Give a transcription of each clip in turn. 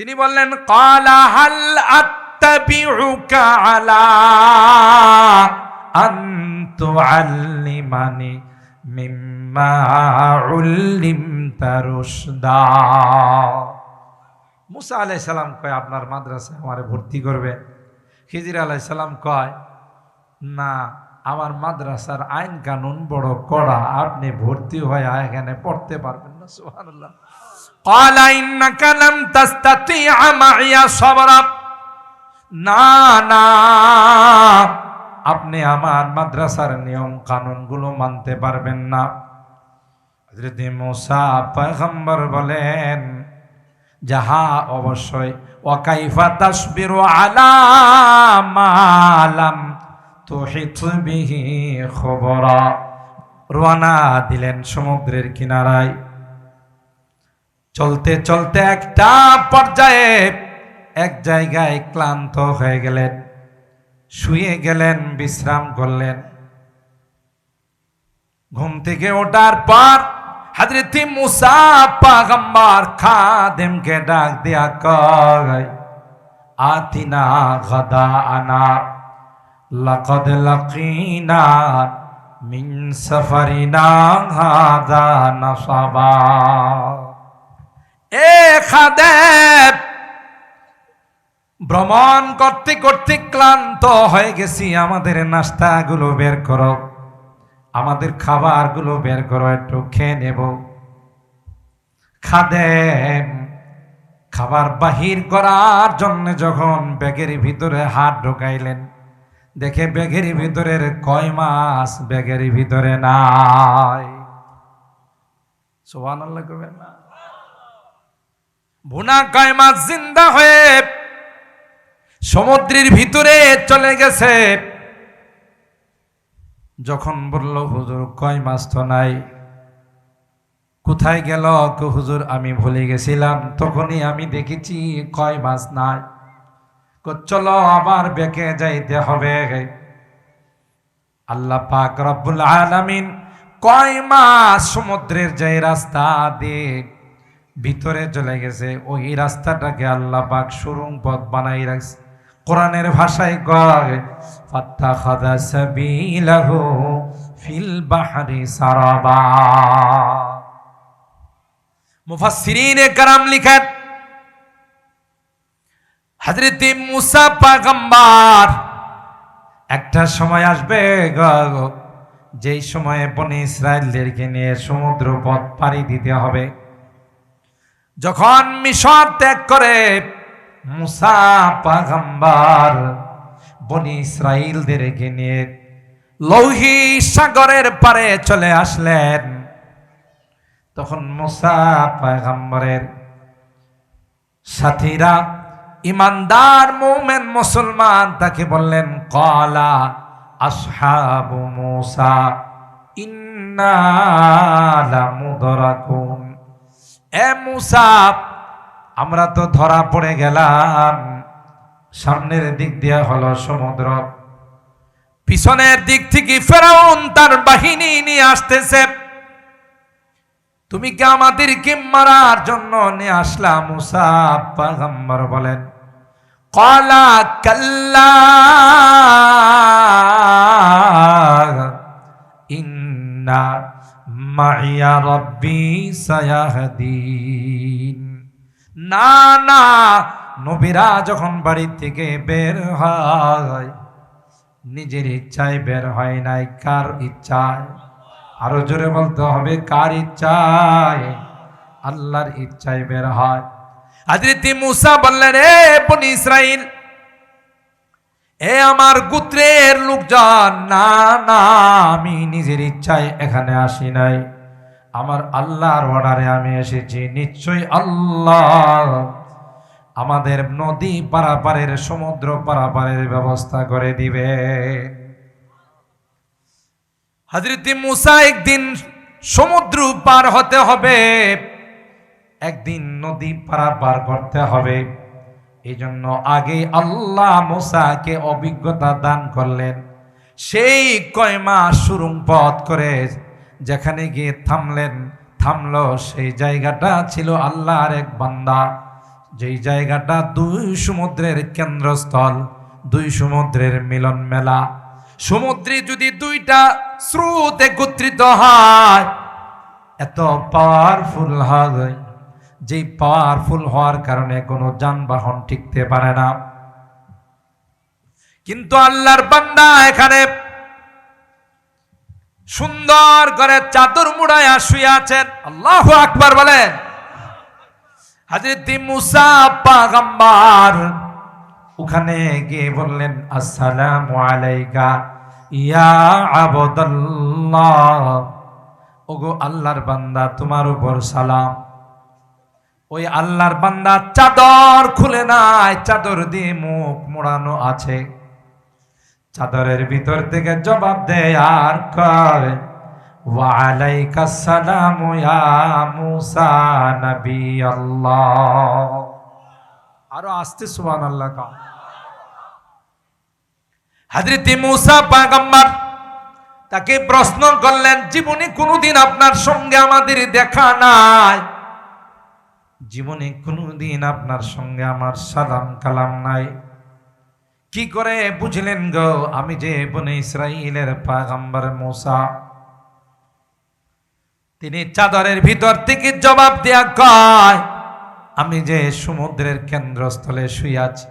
তিনি বললেন, কালা মুসা কয়, আপনার মাদ্রাসায় আমারে ভর্তি করবে? খিজির আলাইহিস সালাম কয়, না, আমার মাদ্রাসার আইন কানুন বড় কড়া, আপনি ভর্তি হয়ে এখানে পড়তে পারবেন না, সুবহানাল্লাহ। কলা ইন্নাকা লাম তাস্তাতিআ মাইয়া না না, আপনি আমার মাদ্রাসার নিয়ম কানুনগুলো মানতে পারবেন না। যদি মোসা বলেন, যাহা অবশ্যই, ওয়াকাইফা রোয়ানা খবরা। দিলেন সমুদ্রের কিনারায়। চলতে চলতে একটা পর্যায়ে এক জায়গায় ক্লান্ত হয়ে গেলেন। শুয়ে গেলেন, বিশ্রাম করলেন। ঘুম থেকে ওঠার পর হাজরতি মুসা পাগম্বার খাদেমকে ডাক দিয়া কয়, আতিনা গদা আনা লাকদ লাকিনা মিন সফরিনা হাদা নসাবা। এ ভ্রমণ করতে করতে ক্লান্ত হয়ে গেছি। আমাদের নাস্তাগুলো বের করো, আমাদের খাবারগুলো বের করো, একটু খেয়ে নেব। খাদেম খাবার বাহির করার জন্য যখন ব্যাগের ভিতরে হাত ঢোকাইলেন, দেখে ব্যাগের ভিতরের কয় মাস ব্যাগের ভিতরে নাই। সোহান আল্লাহ না। ভুনা কয় মাছ জিন্দা হয়ে সমুদ্রের ভিতরে চলে গেছে। যখন বলল, হুজুর, কয় মাছ তো নাই? কোথায় গেল? হুজুর, আমি ভুলে গেছিলাম। তখনই আমি দেখেছি কয় মাছ নাই। চলো আবার বেঁকে যাইতে হবে। আল্লাহ পাক রব্বুল আলামিন কয় মাস সমুদ্রের যে রাস্তা দিয়ে ভিতরে চলে গেছে। ওই রাস্তাটাকে আল্লাহ পাক সুরুং পথ বানাই রাখছে। কোরআনের ভাষায় কয়, ফাত্তাখাযা সাবিলাহু ফিল বাহরি সারাবা। মুফাসসিরিনে লিখেন মুসা পয়গম্বর, একটা সময় আসবে যেই সময়ে বনি ইসরায়েলদেরকে নিয়ে সমুদ্র পথ পাড়ি দিতে হবে যখন মিশর ত্যাগ করে মুসা পাগম্বার বনি ইসরায়েলদেরকে নিয়ে লৌহি সাগরের পারে চলে আসলেন। তখন মুসা সাথীরা, ইমানদার মোমেন মুসলমান তাকে বললেন, কলা আসহাবু মুসা, ইন্না লামুদরাকুন। এ মুসা, আমরা তো ধরা পড়ে গেলাম। সামনের দিক দিয়ে হলো সমুদ্র। পিছনের দিক থেকে ফেরাউন তার বাহিনী নিয়ে আসতেছে। তুমি কি আমাদেরকে মারার জন্য নিয়ে আসলা? মুসা পাগম্বর বলেন, কলা কাল্লা মাইয়া রব্বি সায়াহদিন। না না, নবীরা যখন বাড়ি থেকে বের হয়, নিজের ইচ্ছায় বের হয় নাই, কার ইচ্ছায়? আরও জোরে বলতে হবে, কার ইচ্ছায়? আল্লাহর ইচ্ছায় বের হয়। হাজরতি মুসা বললেন রে বনি ইসরাইল এ আমার গোত্রের লোকজন, না না, আমি নিজের ইচ্ছায় এখানে আসি নাই। আমার আল্লাহর অর্ডারে আমি এসেছি। নিশ্চয়ই আল্লাহ আমাদের নদী পারাপারের, সমুদ্র পারাপারের ব্যবস্থা করে দিবে। হাজরতি মুসা একদিন সমুদ্র পার হতে হবে। একদিন নদী পারাপার করতে হবে। এই জন্য আগে আল্লাহ মুসাকে অভিজ্ঞতা দান করলেন। সেই কয় মাস সুরুং পথ করে যেখানে গিয়ে থামলেন, থামল সেই জায়গাটা ছিল আল্লাহর এক বান্দা। যেই জায়গাটা দুই সমুদ্রের কেন্দ্রস্থল, দুই সমুদ্রের মিলন মেলা। সমুদ্রে যদি দুইটা স্রোত একত্রিত হয়, এত পাওয়ারফুল হয় যেই পাওয়ারফুল হওয়ার কারণে কোনো যানবাহন টিকতে পারে না। কিন্তু আল্লাহর বান্দা এখানে সুন্দর করে চাদর মুড়ায় শুয়ে আছেন আল্লাহ আকবার বলেন। মুসা পাগাম্বার ওখানে গিয়ে বললেন, আসসালামু আলাইকা, ইয়া আবদাল্লাহ। ওগো আল্লাহর বান্দা, তোমার উপর সালাম। ওই আল্লাহর বান্দা চাদর খুলে নাই, চাদর দিয়ে মুখ মোড়ানো আছে। চাদরের ভিতর থেকে জবাব দেয় আর কয় তাকে প্রশ্ন করলেন, জীবনে কোনোদিন আপনার সঙ্গে আমাদের দেখা নাই। জীবনে কোনোদিন আপনার সঙ্গে আমার সালাম কালাম নাই। কি করে বুঝলেন গো? আমি যে বনে ইসরাইলের পাগাম্বার মোসা। তিনি চাদরের ভিতর থেকে জবাব দেয়া কয়, আমি যে সমুদ্রের কেন্দ্রস্থলে শুয়ে আছি,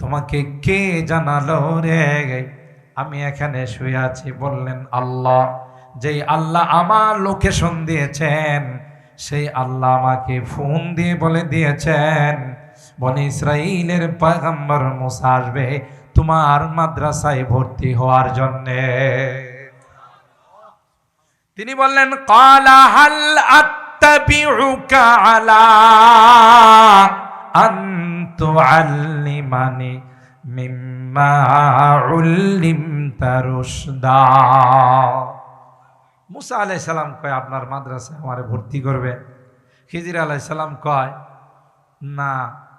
তোমাকে কে জানালো রে? আমি এখানে শুয়ে আছি, বললেন আল্লাহ। যেই আল্লাহ আমার লোকেশন দিয়েছেন, সেই আল্লাহ আমাকে ফোন দিয়ে বলে দিয়েছেন বনে ইসরাইলের পয়গম্বর মুসা আসবে তোমার মাদ্রাসায় ভর্তি হওয়ার জন্যে। তিনি বললেন, কালা হাল আত্তাবিউকা আলা আন তুআল্লিমানি মিম্মা উল্লিমতা রুশদা। মুসা আলাইহিস সালাম কয়, আপনার মাদ্রাসায় আমারে ভর্তি করবে? খিজির আলাইহিস সালাম কয়, না।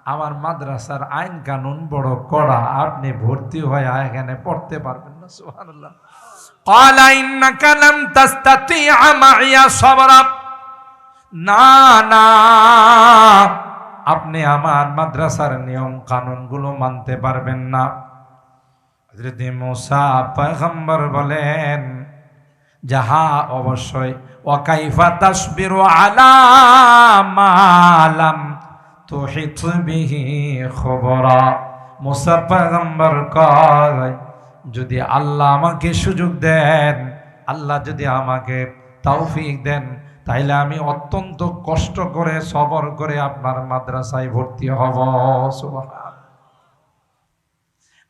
আমার মাদ্রাসার আইন কানুন বড় কড়া আপনি ভর্তি হয়ে এখানে পড়তে পারবেন না সুবহানাল্লাহ قال إنك لم تستطيع معي صبرا না না আপনি আমার মাদ্রাসার নিয়ম কানুনগুলো মানতে পারবেন না হযরত মুসা পয়গম্বর বলেন যাহা অবশ্যই ওয়াকাইফা তাসবিরু আলা মা লাম তুহিত বিহি খবরা। মুসা পয়গম্বর কয়, যদি আল্লাহ আমাকে সুযোগ দেন, আল্লাহ যদি আমাকে তৌফিক দেন, তাইলে আমি অত্যন্ত কষ্ট করে সবর করে আপনার মাদ্রাসায় ভর্তি হব।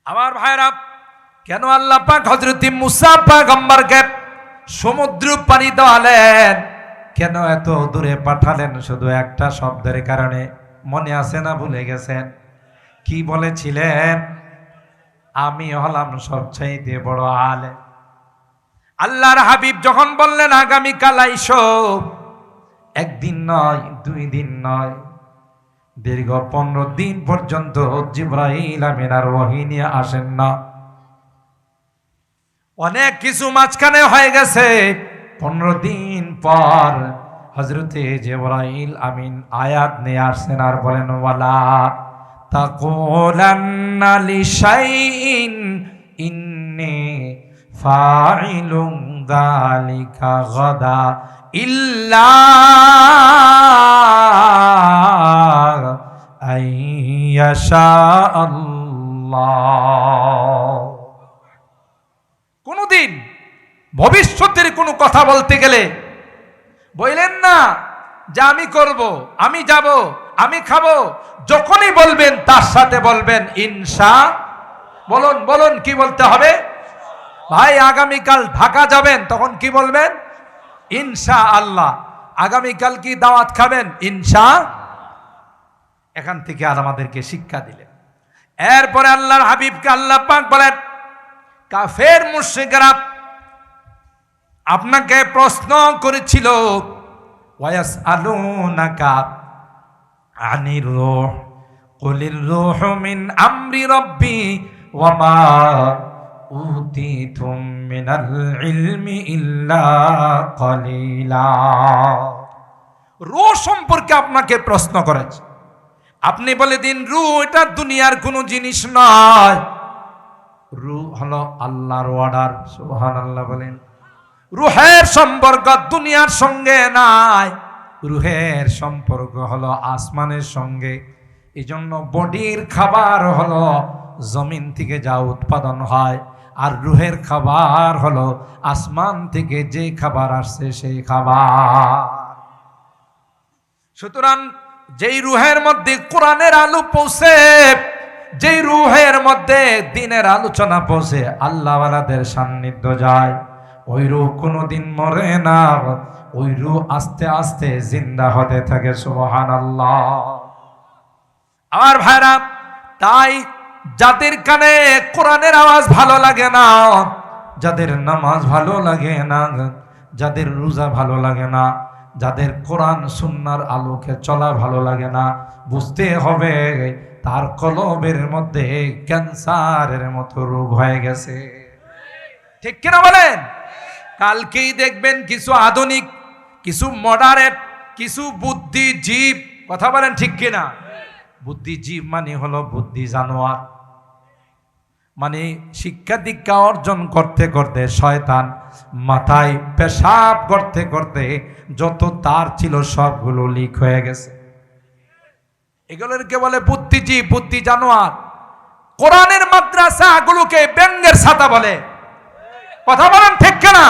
আমার ভাইরা, কেন আল্লাহ পাক হজরতি মুসা পাগম্বরকে সমুদ্র পানি দেওয়ালেন? কেন এত দূরে পাঠালেন শুধু একটা শব্দের কারণে? মনে আছে না ভুলে গেছেন কি বলেছিলেন? আমি হলাম সবচাইতে বড় আলে আল্লাহর হাবিব যখন বললেন আগামীকাল আইসো। একদিন নয়, দুই দিন নয়, দীর্ঘ পনেরো দিন পর্যন্ত জিব্রাহিল ওহিনী আসেন না। অনেক কিছু মাঝখানে হয়ে গেছে। পনেরো দিন পর হজরতে জেবরাইল আমিন আয়াত নিয়ে আসছেন আর বলেন, ওয়ালা তাকুলান্না লিশাইইন, ইন্নী ফাইলুন যালিকা গাদা ইল্লা আইয়াশা আল্লাহ। কোনদিন ভবিষ্যতের কোনো কথা বলতে গেলে বললেন না যে আমি করব, আমি যাব, আমি খাব। যখনই বলবেন, তার সাথে বলবেন ইনসা বলুন বলুন, কি বলতে হবে? ভাই, আগামীকাল ঢাকা যাবেন, তখন কি বলবেন? ইনসা আল্লাহ। আগামীকাল কি দাওয়াত খাবেন? ইনসা এখান থেকে আর আমাদেরকে শিক্ষা দিলেন। এরপরে আল্লাহর হাবিবকে আল্লাহ পাক বলেন, কাফের মুশরিকরা আপনাকে প্রশ্ন করেছিল ওয়াস আলুনাকা আনির রূহ, কুলির রূহ মিন আমরি রব্বি ওয়া মা উতিতুম মিনাল ইলমি ইল্লা কলিলা। রূহ সম্পর্কে আপনাকে প্রশ্ন করেছে। আপনি বলে দিন রু এটা দুনিয়ার কোনো জিনিস নয়। রু হলো আল্লাহর সুবহান আল্লাহ বলেন। রুহের সম্পর্ক দুনিয়ার সঙ্গে নাই। রুহের সম্পর্ক হলো আসমানের সঙ্গে। এই জন্য বডির খাবার হলো জমিন থেকে যা উৎপাদন হয়। আর রুহের খাবার হলো আসমান থেকে যে খাবার আসছে সেই খাবার। সুতরাং যেই রুহের মধ্যে কোরআনের আলো পৌঁছে, যেই রুহের মধ্যে দিনের আলোচনা পৌঁছে, আল্লাহওয়ালাদের সান্নিধ্য যায়। ওই রূহ কোনোদিন মরে না ওই রূহ আস্তে আস্তে জিন্দা হতে থাকে সুবহান আল্লাহ আমার ভাইরা, তাই যাদের কানে কোরআনের আওয়াজ ভালো লাগে না, যাদের নামাজ ভালো লাগে না, যাদের রোজা ভালো লাগে না, যাদের কোরআন সুন্নার আলোকে চলা ভালো লাগে না, বুঝতে হবে তার কলবের মধ্যে ক্যান্সারের মতো রোগ হয়ে গেছে। ঠিক কিনা বলেন? কালকেই দেখবেন কিছু আধুনিক, কিছু মডারেট কিছু বুদ্ধিজীব, কথা বলেন ঠিক কিনা? বুদ্ধিজীব মানে হলো বুদ্ধি জানোয়ার। মানে শিক্ষা দীক্ষা অর্জন করতে করতে শয়তান মাথায় পেশাব করতে করতে যত তার ছিল সবগুলো লিক হয়ে গেছে। এগুলোকে বলে বুদ্ধিজীব, বুদ্ধি জানোয়ার। কোরআনের মাদ্রাসাগুলোকে ব্যঙ্গের ছাতা বলে। কথা বলেন ঠিক কিনা?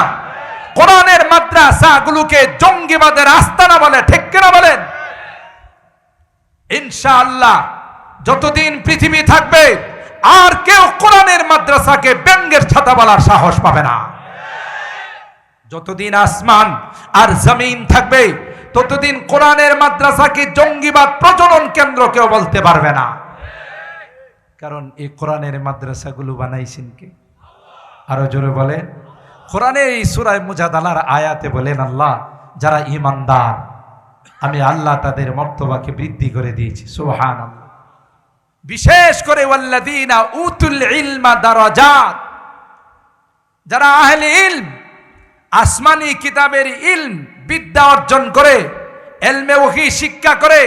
কোরআনের মাদ্রাসা গুলোকে জঙ্গিবাদের আস্তানা বলে, ঠিক কিনা বলেন? ইনশাআল্লাহ, যতদিন পৃথিবী থাকবে, আর কেউ কোরআনের মাদ্রাসাকে ব্যঙ্গের ছাতা বলার সাহস পাবে না। যতদিন আসমান আর জমিন থাকবে, ততদিন কোরআনের মাদ্রাসাকে জঙ্গিবাদ প্রজনন কেন্দ্র কেউ বলতে পারবে না। কারণ এই কোরআনের মাদ্রাসাগুলো বানাইছেন কে? আরও জোরে বলে কোরআনের এই সুরায় মুজাদালার আয়াতে বলেন আল্লাহ, যারা ইমানদার আমি আল্লাহ তাদের মর্তবাকে বৃদ্ধি করে দিয়েছি সুহান বিশেষ করে ওয়াল্লাদিনা উতুল ইলমা দারাজাত, যারা আহলে ইলম, আসমানি কিতাবের ইলম, বিদ্যা অর্জন করে, এলমে ওহি শিক্ষা করে,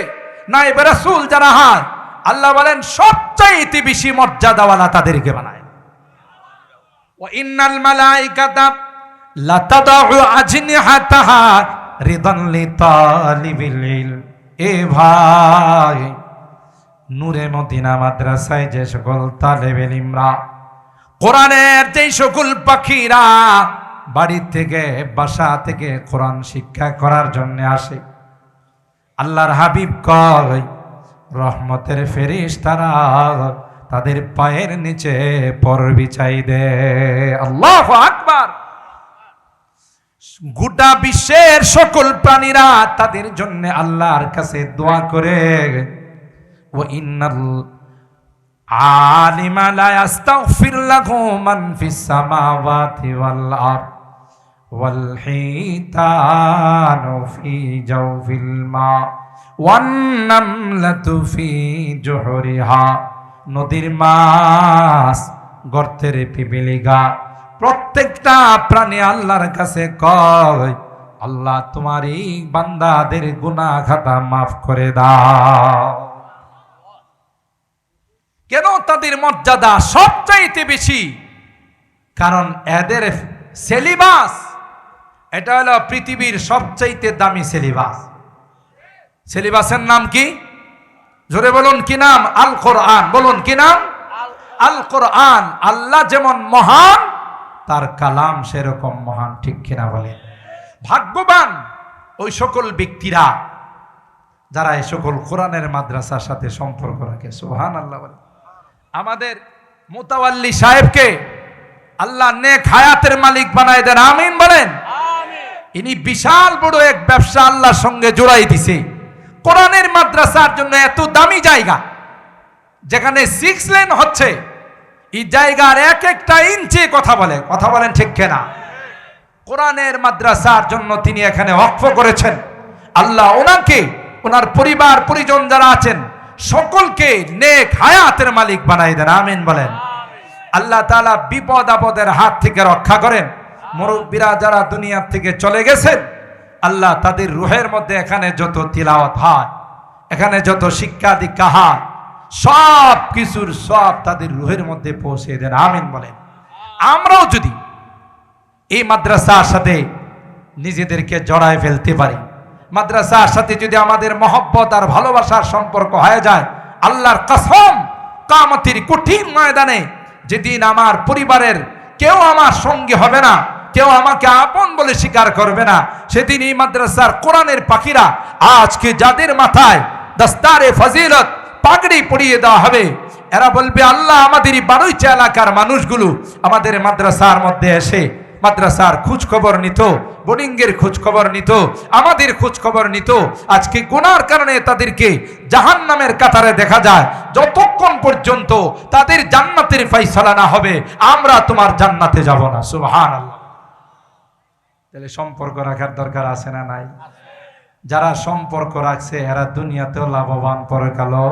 নাইবে রাসূল যারা হয়, আল্লাহ বলেন, সবচাইতে বেশি মর্যাদাওয়ালা তাদেরকে বানায়। ইন্নাল মালাইকাতা লাতাদাউ নূরে মদিনা মাদ্রাসায় যে সকল তালেবেল ইমরা, কোরআনের যে সকল পাখিরা বাড়ি থেকে, বাসা থেকে কোরআন শিক্ষা করার জন্য আসে, আল্লাহর হাবিব কয়, রহমতের ফেরিস তারা তাদের পায়ের নিচে পর বিছাই দে। আল্লাহ আকবার। গোটা বিশ্বের সকল প্রাণীরা তাদের জন্য আল্লাহর কাছে দোয়া করে। ও ইন্নাল আলিমা লা ইয়াস্তাগফির লাহু মান ফিস সামাওয়াতি ওয়াল আরদ ওয়াল হিতানু ফি জাওফিল মা ওয়ান নামলাতু ফি নদীর মাছ, গর্তের পিপিলি গা প্রত্যেকটা প্রাণী আল্লাহর কাছে কয়, আল্লাহ তোমার এই বান্দাদের গুনাহ খাতা মাফ করে দাও। কেন তাদের মর্যাদা সবচাইতে বেশি? কারণ এদের সেলিবাস, এটা হলো পৃথিবীর সবচাইতে দামি সেলিবাস। সেলিবাসের নাম কি? জোরে বলুন কি নাম? আল কোরআন। বলুন কি নাম? আল কোরআন। আল্লাহ যেমন মহান তার কালাম সেরকম মহান ঠিক কিনা বলে? ভাগ্যবান ওই সকল ব্যক্তিরা যারা এই সকল কোরআনের মাদ্রাসার সাথে সম্পর্ক রাখে সোহান আল্লাহ বলে। আমাদের মোতাওয়াল্লি সাহেবকে আল্লাহ নেক হায়াতের মালিক বানায় দেন আমিন বলেন। ইনি বিশাল বড় এক ব্যবসা আল্লাহর সঙ্গে জোড়াই দিছে। কোরআনের মাদ্রাসার জন্য এত দামি জায়গা, যেখানে সিক্স লেন হচ্ছে, এই জায়গার এক একটা ইঞ্চি কথা বলে, কথা বলেন ঠিক কেনা? কোরআনের মাদ্রাসার জন্য তিনি এখানে অক্ষ করেছেন। আল্লাহ ওনাকে, ওনার পরিবার, পরিজন যারা আছেন, সকলকে নেক হায়াতের মালিক বানাই দেন, আমিন বলেন। আল্লাহ তালা বিপদ আপদের হাত থেকে রক্ষা করেন। মুরব্বীরা যারা দুনিয়ার থেকে চলে গেছেন আল্লাহ তাদের রুহের মধ্যে এখানে যত তিলাওয়াত হয়, এখানে যত শিক্ষা দীক্ষা হয়, সব কিছুর সব তাদের রুহের মধ্যে পৌঁছে দেন। আমিন বলেন। আমরাও যদি এই মাদ্রাসার সাথে নিজেদেরকে জড়ায় ফেলতে পারি, মাদ্রাসার সাথে যদি আমাদের মহব্বত আর ভালোবাসার সম্পর্ক হয়ে যায়, আল্লাহর কসম কামতির কঠিন ময়দানে যেদিন আমার পরিবারের কেউ আমার সঙ্গে হবে না কেউ আমাকে আপন বলে স্বীকার করবে না। সেদিন এই মাদ্রাসার কোরআনের পাখিরা আজকে যাদের মাথায় দস্তারে ফজিলত পাগড়ি পরিয়ে দেওয়া হবে, এরা বলবে, আল্লাহ আমাদের এই এলাকার মানুষগুলো আমাদের মাদ্রাসার মধ্যে এসে মাদ্রাসার খোঁজ খবর নিত বোর্ডিংয়ের খোঁজ খবর নিত, আমাদের খোঁজ খবর নিত। আজকে গুনার কারণে তাদেরকে জাহান নামের কাতারে দেখা যায়। যতক্ষণ পর্যন্ত তাদের জান্নাতের ফাইসালা না হবে, আমরা তোমার জান্নাতে যাব না। সুবহান আল্লাহ তাহলে সম্পর্ক রাখার দরকার আছে না নাই? যারা সম্পর্ক রাখছে, এরা দুনিয়াতেও লাভবান পরকালও।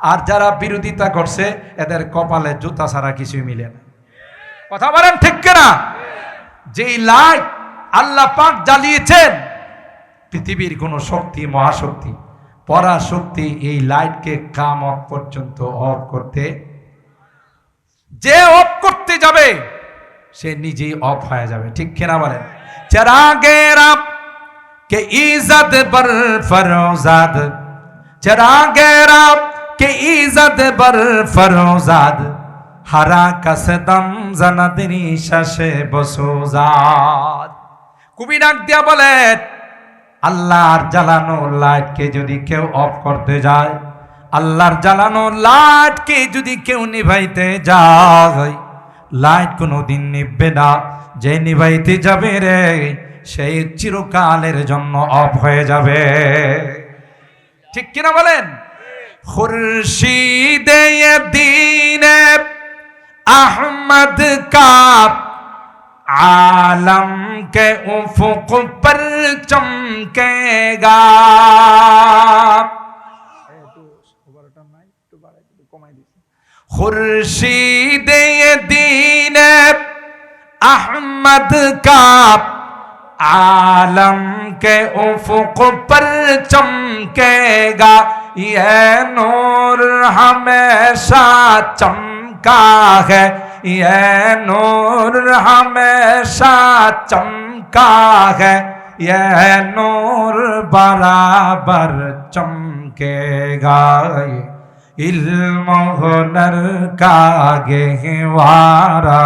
আর যারা বিরোধিতা করছে, এদের কপালে জুতা ছাড়া কিছুই মিলে না। কথা বলেন ঠিক কিনা? যেই লাইট আল্লাহ পাক জ্বালিয়েছেন, পৃথিবীর কোন শক্তি, মহাশক্তি, পরাশক্তি এই লাইটকে কামক পর্যন্ত অফ করতে, যে অফ করতে যাবে, সে নিজেই অফ হয়ে যাবে। ঠিক কিনা বলেন? چراغ رب کہ عزت بر فروزاد چراغ رب کہ عزت بر فروزاد হারা কাছে দাম জানাতেনি শ্বাসে বসোজাত কবি ডাক দিয়া বলেন আল্লাহর জ্বালানো লাইটকে যদি কেউ অফ করতে যায় আল্লাহর জ্বালানো লাইটকে যদি কেউ নিভাইতে যায় লাইট কোনো দিন নিববে না। যে নিভাইতে যাবে রে, সেই চিরকালের জন্য অফ হয়ে যাবে। ঠিক কিনা বলেন? খুরশিদে দিনে আহমদ কাপ عالم کے افق চমকে গা কমাই দিচ্ছি খুরশিদ দিন احمد کا عالم کے افق پر چمکے گا یہ نور ہمیشہ چمکا ہے یہ نور ہمیشہ چمکا ہے یہ نور برابر چمکے گا इल्म हुनर का गहवारा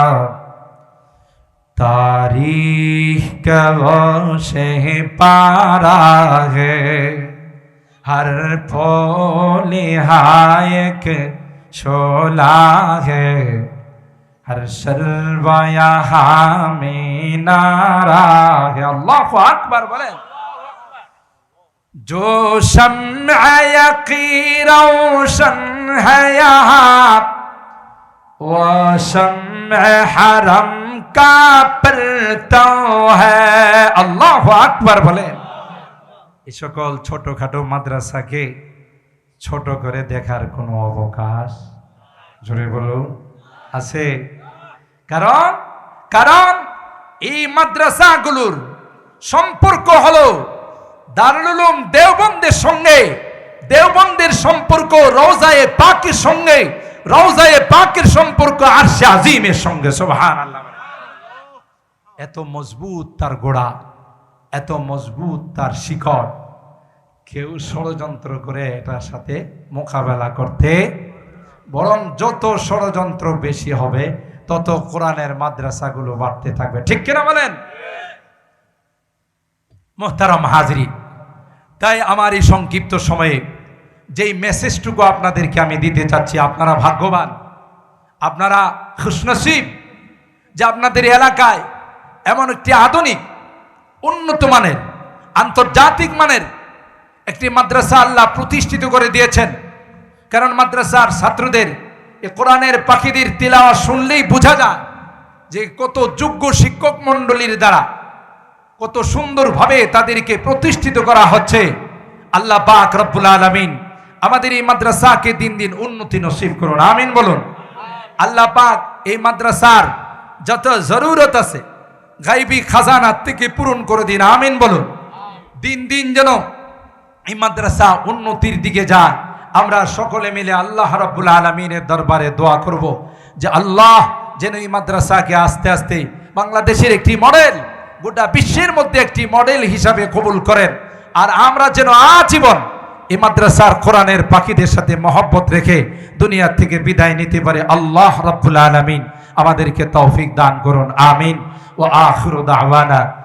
तारीख का वो से पारा है हर फूल हायक शोला है हर शर्वा यहाँ में नारा है अल्लाह अकबर बोले جو شمع یقی روشن ہے یہاں وہ شمع حرم کا پرتو ہے اللہ আকবার বলেন। এই সকল ছোটখাটো মাদ্রাসাকে ছোট করে দেখার কোনো অবকাশ জোরে বলুন, আছে? কারণ কারণ এই মাদ্রাসাগুলোর সম্পর্ক হলো দারুল উলুম দেওবন্দের সঙ্গে, দেওবন্দের সম্পর্ক রওজায়ে পাকের সঙ্গে, রওজায়ে পাকের সম্পর্ক আরশে আজিমের সঙ্গে সুবহান আল্লাহ এত মজবুত তার গোড়া, এত মজবুত তার শিকড়। কেউ ষড়যন্ত্র করে এটার সাথে মোকাবেলা করতে, বরং যত ষড়যন্ত্র বেশি হবে, তত কোরআনের মাদ্রাসাগুলো বাড়তে থাকবে। ঠিক কিনা বলেন? মোহতারাম হাজরি তাই আমার এই সংক্ষিপ্ত সময়ে যেই মেসেজটুকু আপনাদেরকে আমি দিতে চাচ্ছি, আপনারা ভাগ্যবান। আপনারা খুশনসিব যে আপনাদের এলাকায় এমন একটি আধুনিক, উন্নত মানের, আন্তর্জাতিক মানের একটি মাদ্রাসা আল্লাহ প্রতিষ্ঠিত করে দিয়েছেন। কারণ মাদ্রাসার ছাত্রদের এ কোরআনের পাখিদের তিলাওয়া শুনলেই বোঝা যায় যে কত যোগ্য শিক্ষক মণ্ডলীর দ্বারা কত সুন্দরভাবে তাদেরকে প্রতিষ্ঠিত করা হচ্ছে। আল্লাহ পাক রব্বুল আলমিন আমাদের এই মাদ্রাসাকে দিন দিন উন্নতি নসিব করুন। আমিন বলুন। আল্লাহ পাক এই মাদ্রাসার যত জরুরত আছে, গাইবি খাজানা থেকে পূরণ করে দিন। আমিন বলুন। দিন দিন যেন এই মাদ্রাসা উন্নতির দিকে যায়। আমরা সকলে মিলে আল্লাহ রাব্বুল আলমিনের দরবারে দোয়া করব যে আল্লাহ যেন এই মাদ্রাসাকে আস্তে আস্তে বাংলাদেশের একটি মডেল গোটা বিশ্বের মধ্যে একটি মডেল হিসাবে কবুল করেন। আর আমরা যেন আজীবন এ মাদ্রাসার কোরআনের পাখিদের সাথে মহব্বত রেখে দুনিয়ার থেকে বিদায় নিতে পারে। আল্লাহ রাব্বুল আলামিন আমাদেরকে তৌফিক দান করুন। আমিন। ও আখরুদ দাওয়ানা।